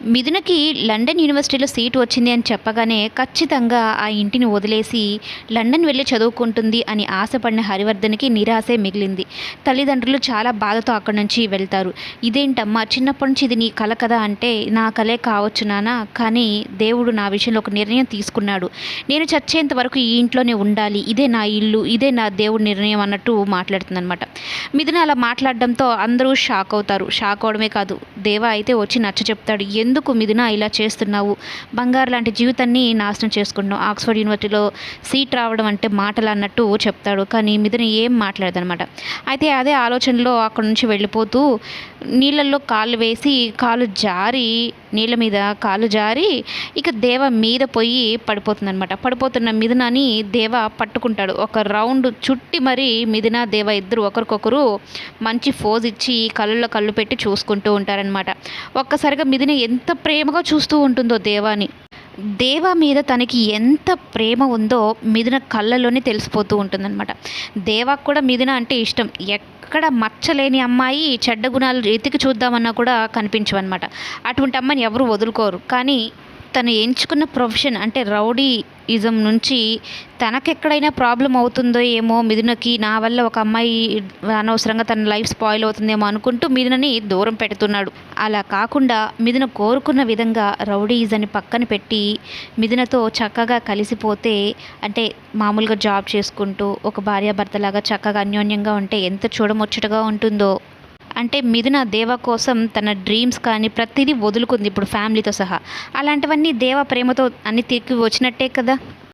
మిథునకి London యూనివర్సిటీలో seat వచ్చింది అని చెప్పగానే ఖచ్చితంగా ఆ ఇంటిని వదిలేసి లండన్ వెళ్ళి చదువుకుంటుంది అని ఆశపడిన హరివర్ధన్కి నిరాశే మిగిలింది. తల్లిదండ్రులు చాలా బాధతో అక్కడి నుంచి వెళ్తారు. ఇదేంటమ్మా చిన్నప్పటి నుంచి ఇది నీ కల కదా అంటే నా కలే కావచ్చు నానా? కానీ దేవుడు నా విషయంలో ఒక నిర్ణయం తీసుకున్నాడు. నేను చచ్చేంత వరకు ఈ ఇంట్లోనే ఉండాలి. ఇదే నా ఇల్లు ఇదే నా దేవుడి నిర్ణయం అన్నట్టు మాట్లాడుతుందనమాట మిథున అలా మాట్లాడడంతో అందరూ షాక్ అవుతారు. షాక్ అవడమే కాదు దేవా అయితే వచ్చి నచ్చ చెప్తాడు. ఎందుకు మిథున ఇలా చేస్తున్నావు? బంగారు లాంటి జీవితాన్ని నాశనం చేసుకుంటున్నావు ఆక్స్ఫర్డ్ యూనివర్సిటీలో సీట్ రావడం అంటే మాటలు అన్నట్టు చెప్తాడు. కానీ మిథున ఏం మాట్లాడదనమాట. అయితే అదే ఆలోచనలో అక్కడ నుంచి వెళ్ళిపోతూ నీళ్ళల్లో కాళ్ళు వేసి కాలు జారి నీళ్ళ మీద కాలు జారి ఇక దేవ మీద పోయి పడిపోతుందనమాట పడిపోతున్న మిథునని దేవ పట్టుకుంటాడు. ఒక రౌండ్ చుట్టి మరి మిథున దేవ ఇద్దరు ఒకరికొకరు మంచి ఫోజ్ ఇచ్చి కళ్ళల్లో కళ్ళు పెట్టి చూసుకుంటూ ఉంటారనమాట ఒక్కసారిగా మిథున ఎంత ప్రేమగా చూస్తూ ఉంటుందో దేవాని. దేవ మీద తనకి ఎంత ప్రేమ ఉందో మిథున కళ్ళలోనే తెలిసిపోతూ ఉంటుందన్నమాట. దేవాకు కూడా మిథున అంటే ఇష్టం. ఎక్కడ మచ్చలేని అమ్మాయి చెడ్డ గుణాలు ఎతికి చూద్దామన్నా కూడా కనిపించవన్నమాట. అటువంటి అమ్మాయిని ఎవరు వదులుకోరు. కానీ తను ఎంచుకున్న ప్రొఫెషన్ అంటే రౌడీ ఇజం నుంచి తనకెక్కడైనా ప్రాబ్లం అవుతుందో ఏమో మిథునకి నా వల్ల ఒక అమ్మాయి అనవసరంగా తన లైఫ్ స్పాయిల్ అవుతుందేమో అనుకుంటూ మిథునని దూరం పెడుతున్నాడు. అలా కాకుండా మిథున కోరుకున్న విధంగా రౌడీజని పక్కన పెట్టి మిథునతో చక్కగా కలిసిపోతే అంటే మామూలుగా జాబ్ చేసుకుంటూ ఒక భార్యాభర్తలాగా చక్కగా అన్యోన్యంగా ఉంటే ఎంత చూడముచ్చటగా ఉంటుందో. అంటే మిథున దేవ కోసం తన డ్రీమ్స్ కానీ ప్రతిదీ వదులుకుంది ఇప్పుడు ఫ్యామిలీతో సహా. అలాంటివన్నీ దేవ ప్రేమతో అన్ని తిరిగి వచ్చినట్టే కదా?